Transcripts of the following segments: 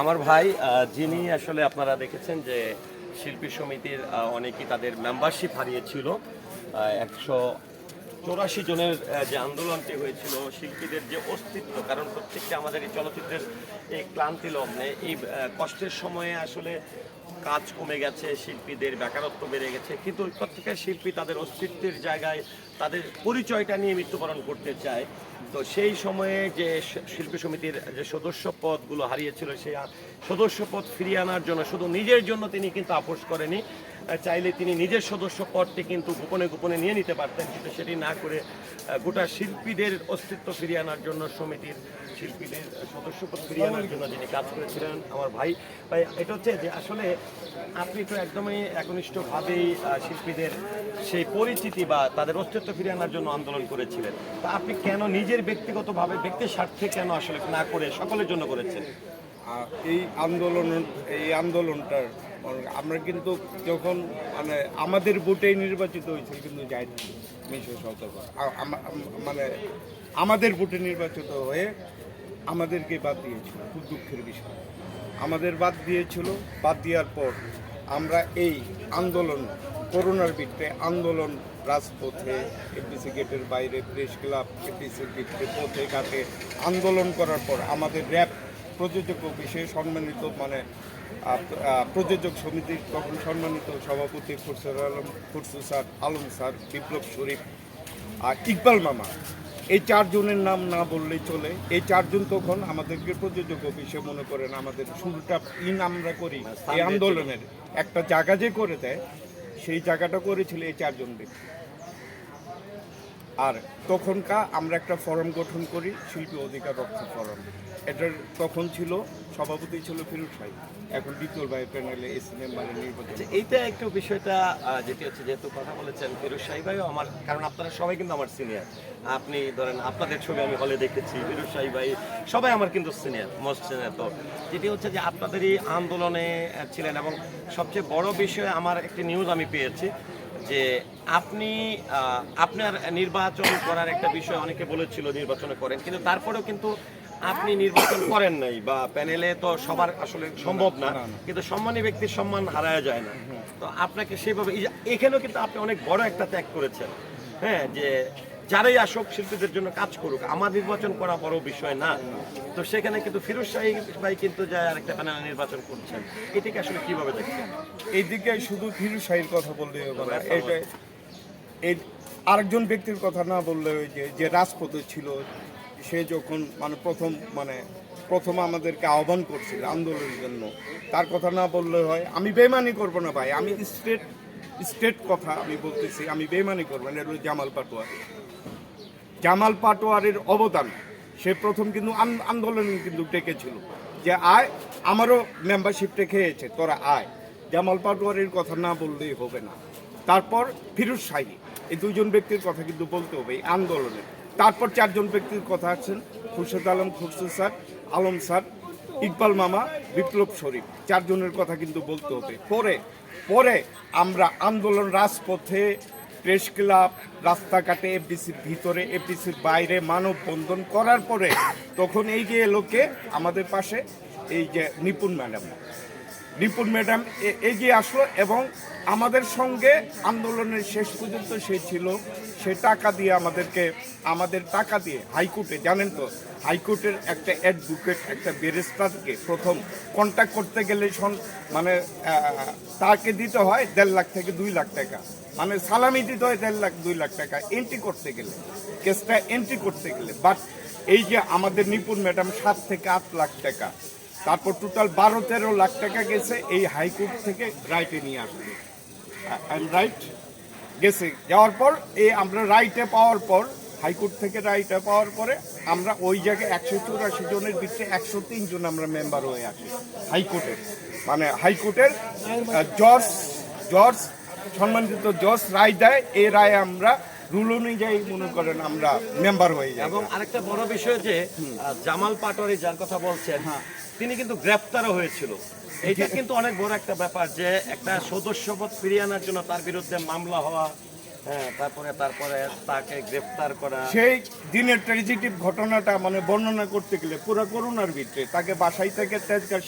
আমার ভাই যিনি আসলে আপনারা দেখেছেন যে শিল্পী সমিতির অনেকে অনেকেই তাদের মেম্বারশিপ হারিয়েছিল। একশো চৌরাশি জনের যে আন্দোলনটি হয়েছিল, শিল্পীদের যে অস্তিত্ব, কারণ প্রত্যেকটা আমাদের এই চলচ্চিত্রের এই ক্লান্তি লগ্নে, এই কষ্টের সময়ে আসলে কাজ কমে গেছে, শিল্পীদের বেকারত্ব বেড়ে গেছে, কিন্তু প্রত্যেকটা শিল্পী তাদের অস্তিত্বের জায়গায় তাদের পরিচয়টা নিয়ে মৃত্যুবরণ করতে চায়। তো সেই সময়ে যে শিল্পী সমিতির যে সদস্য পদগুলো হারিয়েছিল, সেই সদস্য পদ ফিরিয়ে আনার জন্য শুধু নিজের জন্য তিনি কিন্তু আপোষ করেনি চাইলে তিনি নিজের সদস্য পদটি কিন্তু গোপনে গোপনে নিয়ে নিতে পারতেন, কিন্তু সেটি না করে গোটা শিল্পীদের অস্তিত্ব ফিরিয়ে আনার জন্য সমিতির শিল্পীদের সদস্য পদ ফিরিয়ে আনার জন্য যিনি কাজ করেছিলেন। আমার ভাই ভাই, এটা হচ্ছে যে আসলে আপনি তো একদমই একনিষ্ঠভাবেই শিল্পীদের সেই পরিচিতি বা তাদের অস্তিত্ব ফিরিয়ে আনার জন্য আন্দোলন করেছিলেন। তা আপনি কেন নিজের ব্যক্তিগতভাবে, ব্যক্তির স্বার্থে কেন আসলে না করে সকলের জন্য করেছেন? এই আন্দোলন, এই আন্দোলনটার আমরা কিন্তু যখন মানে আমাদের ভোটেই নির্বাচিত হয়েছিল কিন্তু যাই মিশো সতর্ক মানে আমাদের ভোটে নির্বাচিত হয়ে আমাদেরকে বাদ দিয়েছিল, খুব দুঃখের বিষয়। আমাদের বাদ দিয়েছিল, বাদ দেওয়ার পর আমরা এই আন্দোলন, করোনার ভিত্তিতে আন্দোলন রাজপথে এপিসি গেটের বাইরে, প্রেস ক্লাব এপিসির ভিত্তিতে পথে ঘাটে আন্দোলন করার পর আমাদের র্যাব প্রযোজক বিষয়ে সম্মানিত মানে প্রযোজক সমিতির তখন সম্মানিত সভাপতি খুরসুর আলম খুরসু স্যার আলম স্যার বিপ্লব শরীফ আর ইকবাল মামা। এই চারজনের নাম না বললেই চলে। এই চারজন তখন আমাদেরকে প্রযোজক অফিসে মনে করেন আমাদের শুরুটা ইন আমরা করি এই আন্দোলনের। একটা জায়গা যে করে দেয় সেই জায়গাটা করেছিল এই চারজন ব্যক্তি। আর তখনকার আমরা একটা ফরম গঠন করি শিল্পী অধিকার রক্ষা ফোরাম। এটার তখন ছিল সভাপতি ছিল ফিরুজ ভাই। এখন বিপুল ভাই প্যানেলে এসি মেম্বারে নির্বাচন। আচ্ছা, এইটা একটু বিষয়টা যেটি হচ্ছে যেহেতু কথা বলেছেন ফিরুজ সাহি ভাইও আমার কারণ আপনারা সবাই কিন্তু আমার সিনিয়র আপনি ধরেন আপনাদের ছবি আমি হলে দেখেছি ফিরুজ সাহি ভাই সবাই আমার কিন্তু সিনিয়র মোস্ট সিনিয়র তো যেটি হচ্ছে যে আপনাদেরই আন্দোলনে ছিলেন এবং সবচেয়ে বড় বিষয় আমার একটি নিউজ আমি পেয়েছি যে আপনি আপনার নির্বাচন করার একটা বিষয় অনেকে বলেছিল নির্বাচনে করেন কিন্তু তারপরেও কিন্তু আপনি নির্বাচন করেন নাই বা প্যানেলে তো সবার আসলে সম্ভব না কিন্তু সম্মানী ব্যক্তির সম্মান হারায় যায় না। তো আপনাকে সেভাবে এখানেও কিন্তু আপনি অনেক বড় একটা ত্যাগ করেছেন হ্যাঁ যে যারাই আসক শিল্পীদের জন্য কাজ করুক আমার নির্বাচন করা বড় বিষয় না। তো সেখানে কিন্তু ফিরোজ শাহী ভাই কিন্তু যায় আরেকটা প্যানেল নির্বাচন করছেন। এটিকে আসলে কীভাবে দেখছেন? এইদিকে শুধু ফিরু শাহীর কথা বললে না এটা এই আরেকজন ব্যক্তির কথা না বললে ওই যে যে রাজপথে ছিল সে যখন মানে প্রথম মানে প্রথম আমাদেরকে আহ্বান করছিল আন্দোলনের জন্য, তার কথা না বললে হয়, আমি বেমানি করব না ভাই, আমি স্টেট স্টেট কথা আমি বলতেছি, আমি বেমানি করব না, এটা জামাল পাটোয়ারি। জামাল পাটোয়ারির অবদান, সে প্রথম কিন্তু আন- আন্দোলন কিন্তু ডেকেছিল যে আয়, আমারও মেম্বারশিপটা খেয়েছে, তোরা আয়। জামাল পাটোয়ারির কথা না বললেই হবে না। তারপর ফিরোজ শাহী, এই দুজন ব্যক্তির কথা কিন্তু বলতে হবে, এই আন্দোলনে। তারপর চারজন ব্যক্তির কথা আছেন, খুরশেদ আলম, খুরশেদ স্যার, আলম স্যার, ইকবাল মামা, বিপ্লব শরীফ। চারজনের কথা কিন্তু বলতে হবে। পরে পরে আমরা আন্দোলন, রাজপথে, প্রেস ক্লাব, রাস্তাঘাটে, এফডিসির ভিতরে, এফডিসির বাইরে মানববন্ধন করার পরে তখন এই যে লোকে আমাদের পাশে, এই যে নিপুণ ম্যাডাম। নিপুণ ম্যাডাম এগিয়ে আসলো এবং আমাদের সঙ্গে আন্দোলনের শেষ পর্যন্ত সে ছিল। সে টাকা দিয়ে আমাদেরকে, আমাদের টাকা দিয়ে হাইকোর্টে, জানেন তো, হাইকোর্টের একটা অ্যাডভোকেট একটা ব্যারিস্টারকে প্রথম কন্ট্যাক্ট করতে গেলে মানে তাকে দিতে হয় দেড় লাখ থেকে দুই লাখ টাকা। মানে সালামি দিতে হয় দেড় লাখ, দুই লাখ টাকা এন্ট্রি করতে গেলে কেসটা এন্ট্রি করতে গেলে। বাট এই যে আমাদের নিপুণ ম্যাডাম সাত থেকে আট লাখ টাকা তারপর টোটাল বারো তেরো লাখ টাকা গেছে এই হাইকোর্ট থেকে রাইটে নিয়ে আসবে। রাইট গেছে। যাওয়ার পর এই আমরা রাইটে পাওয়ার পর হাইকোর্ট থেকে রাইটে পাওয়ার পরে আমরা ওই জায়গায় একশো চৌরাশি জনের ভিতরে একশো তিন জন আমরা মেম্বার হয়ে আসি হাইকোর্টের। মানে হাইকোর্টের জজ জজ সম্মানিত জজ রায় দেয়। এই রায়ে আমরা রুল অনুযায়ী মনে করেন আমরা মেম্বার হয়ে যাই। এবং আরেকটা বড় বিষয় যে জামাল পাটোয়ারি যার কথা বলছেন তিনি কিন্তু গ্রেপ্তারও হয়েছিল। এটা কিন্তু অনেক বড় একটা ব্যাপার যে একটা সদস্যপদ ফিরিয়ে আনার জন্য তার বিরুদ্ধে মামলা হওয়া হ্যাঁ তারপরে তারপরে তাকে করা। সেই দিনের ঘটনাটা মানে বর্ণনা করতে গেলে পুরো তাকে থেকে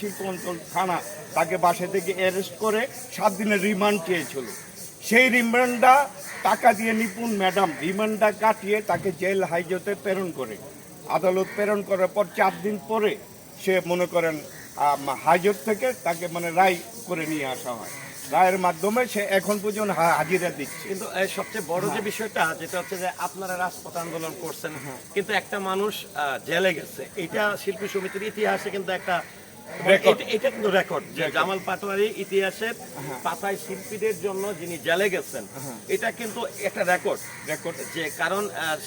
শিল্প অঞ্চল থানা তাকে থেকে করে সাত দিনের রিমান্ড চেয়েছিল। সেই রিমান্ডটা টাকা দিয়ে নিপুণ ম্যাডাম রিমান্ডটা কাটিয়ে তাকে জেল হাইজতে প্রেরণ করে। আদালত প্রেরণ করার পর চার দিন পরে সে মনে করেন হাজত থেকে তাকে মানে রায় করে নিয়ে আসা হয়। রায়ের মাধ্যমে সে এখন পর্যন্ত হাজিরা দিচ্ছে। কিন্তু সবচেয়ে বড় যে বিষয়টা যেটা হচ্ছে যে আপনারা রাজপথ আন্দোলন করছেন কিন্তু একটা মানুষ আহ, জেলে গেছে। এটা শিল্পী সমিতির ইতিহাসে কিন্তু একটা. এটা- এটা কিন্তু রেকর্ড যে জামাল পাটোয়ারি ইতিহাসের হ্যাঁ। পাতায় শিল্পীদের জন্য যিনি জেলে গেছেন এটা কিন্তু একটা রেকর্ড রেকর্ড যে কারণ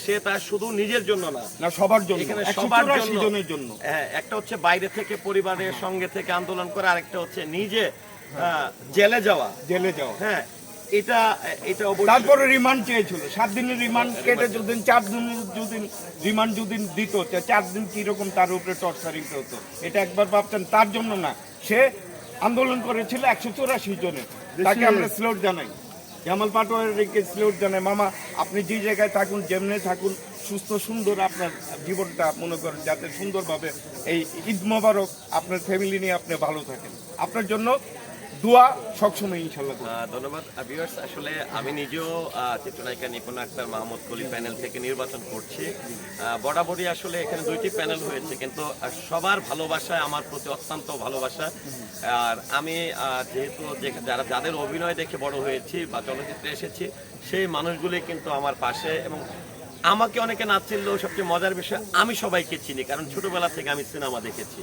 সে তার শুধু নিজের জন্য না না সবার জন্য। এখানে সবার জন্য। জনের জন্য। হ্যাঁ, একটা হচ্ছে বাইরে থেকে পরিবারের সঙ্গে থেকে আন্দোলন করা আরেকটা হচ্ছে নিজে জেলে যাওয়া। জেলে যাওয়া। হ্যাঁ এটা এটা তারপরে রিমান্ড চেয়েছিল। সাত দিনের রিমান্ড কেটে যদি চার দিনের যদি রিমান্ড যদি দিত চার দিন কীরকম তার উপরে টর্চারিং হতো এটা একবার ভাবতেন তার জন্য না। সে আন্দোলন করেছিল একশো চৌরাশি জনের। তাকে আমরা স্লোট জানাই। জামাল পাটোয়ারিকে স্লোট জানাই। মামা আপনি যে জায়গায় থাকুন যেমনে থাকুন সুস্থ সুন্দর আপনার জীবনটা মনে করেন যাতে সুন্দরভাবে এই ঈদ মোবারক আপনার ফ্যামিলি নিয়ে আপনি ভালো থাকেন। আপনার জন্য দোয়া সবসময় ইনশাল্লাহ ধন্যবাদ। ভিউয়ার্স আসলে আমি নিজেও চিত্রনায়িকা নিপুণ আক্তার মাহমুদ কলি প্যানেল থেকে নির্বাচন করছি। বরাবরই আসলে এখানে দুইটি প্যানেল হয়েছে, কিন্তু সবার ভালোবাসায় আমার প্রতি অত্যন্ত ভালোবাসা। আর আমি যেহেতু যারা, যাদের অভিনয় দেখে বড় হয়েছি বা চলচ্চিত্রে এসেছি, সেই মানুষগুলি কিন্তু আমার পাশে এবং আমাকে অনেকে না চিনলেও সবচেয়ে মজার বিষয়, আমি সবাইকে চিনি, কারণ ছোটবেলা থেকে আমি সিনেমা দেখেছি।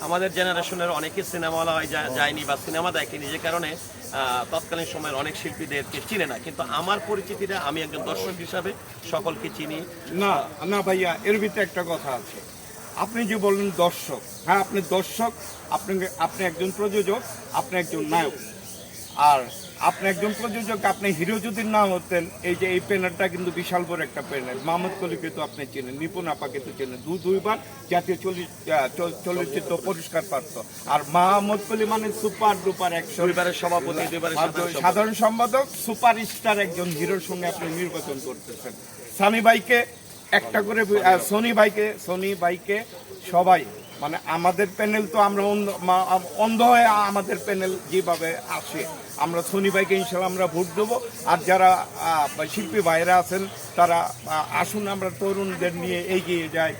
আমাদের জেনারেশনের অনেকে সিনেমাওয়ালা হয় যা- যায়নি বা সিনেমা দেখেনি যে কারণে তৎকালীন সময়ের অনেক শিল্পীদেরকে চিনে না। কিন্তু আমার পরিচিতিটা আমি একজন দর্শক হিসাবে সকলকে চিনি। না না ভাইয়া, এর ভিতরে একটা কথা আছে। আপনি যে বললেন দর্শক হ্যাঁ আপনি দর্শক আপনি আপনি একজন প্রযোজক, আপনি একজন নায়ক। আর আপনি একজন প্রযোজক আপনি হিরো যদি না হতেন এই যে এই প্যানেলটা কিন্তু বিশাল বড় একটা প্যানেল মাহমুদ কলিকে তো আপনি চেনেন নিপুণ আপাকে তো চেনেন। দু দুইবার জাতীয় চলি- চলচ্চিত্র পুরস্কার প্রাপ্ত। আর মাহমুদ কলি মানে সুপার ডুপার একশো দুইবারের সভাপতি সাধারণ সম্পাদক। সুপার স্টার একজন হিরোর সঙ্গে আপনি নির্বাচন করতেছেন। সানি ভাইকে একটা করে সনি ভাইকে সনি ভাইকে সবাই মানে আমাদের প্যানেল তো আমরা অন্ধ মা- অন্ধ হয়ে আমাদের প্যানেল যেভাবে আসে আমরা সনি ভাইকে ইনশাল্লাহ আমরা ভোট দেবো। আর যারা শিল্পী ভাইরা আছেন তারা আসুন আমরা তরুণদের নিয়ে এগিয়ে যাই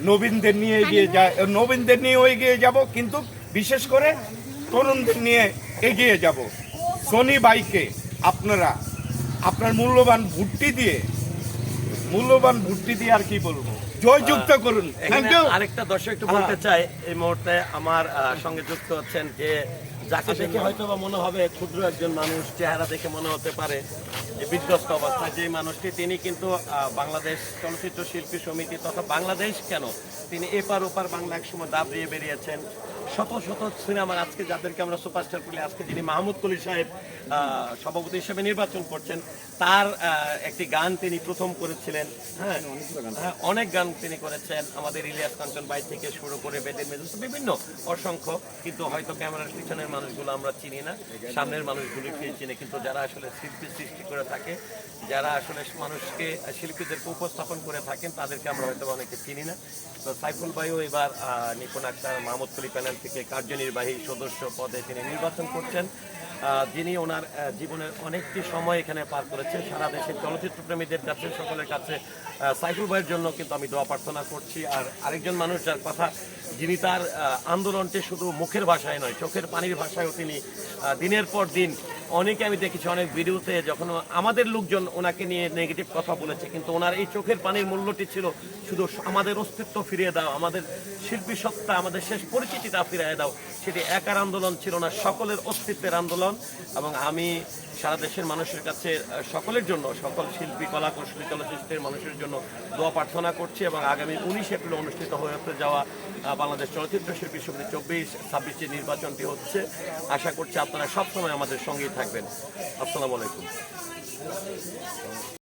নবীনদের নিয়ে এগিয়ে যায় নবীনদের নিয়ে এগিয়ে যাব কিন্তু বিশেষ করে তরুণদের নিয়ে এগিয়ে যাব। সনি বাইকে আপনারা আপনার মূল্যবান ভুট্টি দিয়ে মূল্যবান ভুট্টি দিয়ে আর কি বলব? জয়যুক্ত করুন। থ্যাংক এখানে ইউ আরেকটা দর্শক একটু বলতে চাই এই মুহূর্তে আমার সঙ্গে যুক্ত হচ্ছেন যে যাকে দেখে হয়তো বা মনে হবে ক্ষুদ্র একজন মানুষ চেহারা দেখে মনে হতে পারে যে বিধ্বস্ত অবস্থায় যে মানুষটি। তিনি কিন্তু বাংলাদেশ চলচ্চিত্র শিল্পী সমিতি তথা বাংলাদেশ কেন তিনি এপার ওপার বাংলা এক সময় দাব দিয়ে বেরিয়েছেন। শত শত সিনেমার আজকে যাদেরকে আমরা সুপারস্টার বলি আজকে যিনি মাহমুদ কলি সাহেব সভাপতি হিসেবে নির্বাচন করছেন তার একটি গান তিনি প্রথম করেছিলেন। হ্যাঁ হ্যাঁ, অনেক গান তিনি করেছেন। আমাদের ইলিয়াস কাঞ্চন বাই থেকে শুরু করে বেদের মেজুস বিভিন্ন অসংখ্য কিন্তু হয়তো ক্যামেরার পিছনের মানুষগুলো আমরা চিনি না সামনের মানুষগুলোকে চিনি কিন্তু যারা আসলে শিল্পী সৃষ্টি করে থাকে যারা আসলে মানুষকে শিল্পীদেরকে উপস্থাপন করে থাকেন তাদেরকে আমরা হয়তো অনেকে চিনি না। তো সাইফুল ভাইও এবার নিপুণ আক্তার মাহমুদ কলি প্যানেল থেকে কার্যনির্বাহী সদস্য পদে তিনি নির্বাচন করছেন। যিনি ওনার জীবনের অনেকটি সময় এখানে পার করেছেন। সারা দেশের চলচ্চিত্র প্রেমীদের কাছে, সকলের কাছে সাইফুল ভাইয়ের জন্য কিন্তু আমি দোয়া প্রার্থনা করছি। আর আরেকজন মানুষ যার কথা যিনি তার আন্দোলনটি শুধু মুখের ভাষায় নয়, চোখের পানির ভাষায়ও তিনি দিনের পর দিন অনেকে আমি দেখেছি অনেক ভিডিওতে যখন আমাদের লোকজন ওনাকে নিয়ে নেগেটিভ কথা বলেছে, কিন্তু ওনার এই চোখের পানির মূল্যটি ছিল শুধু আমাদের অস্তিত্ব ফিরিয়ে দাও, আমাদের শিল্পী সত্তা, আমাদের শেষ পরিচিতিটা ফিরিয়ে দাও, সেটি একার আন্দোলন ছিল না, সকলের অস্তিত্বের আন্দোলন। এবং আমি সারা দেশের মানুষের কাছে সকলের জন্য, সকল শিল্পী, কলা, কৌশলী, চলচ্চিত্রের মানুষের জন্য দোয়া প্রার্থনা করছি এবং আগামী উনিশ এপ্রিল অনুষ্ঠিত হয়ে যাওয়া বাংলাদেশ চলচ্চিত্র শিল্পী সমিতি চব্বিশ ছাব্বিশে নির্বাচনটি হচ্ছে। আশা করছি আপনারা সবসময় আমাদের সঙ্গেই থাকবেন। আসসালামু আলাইকুম।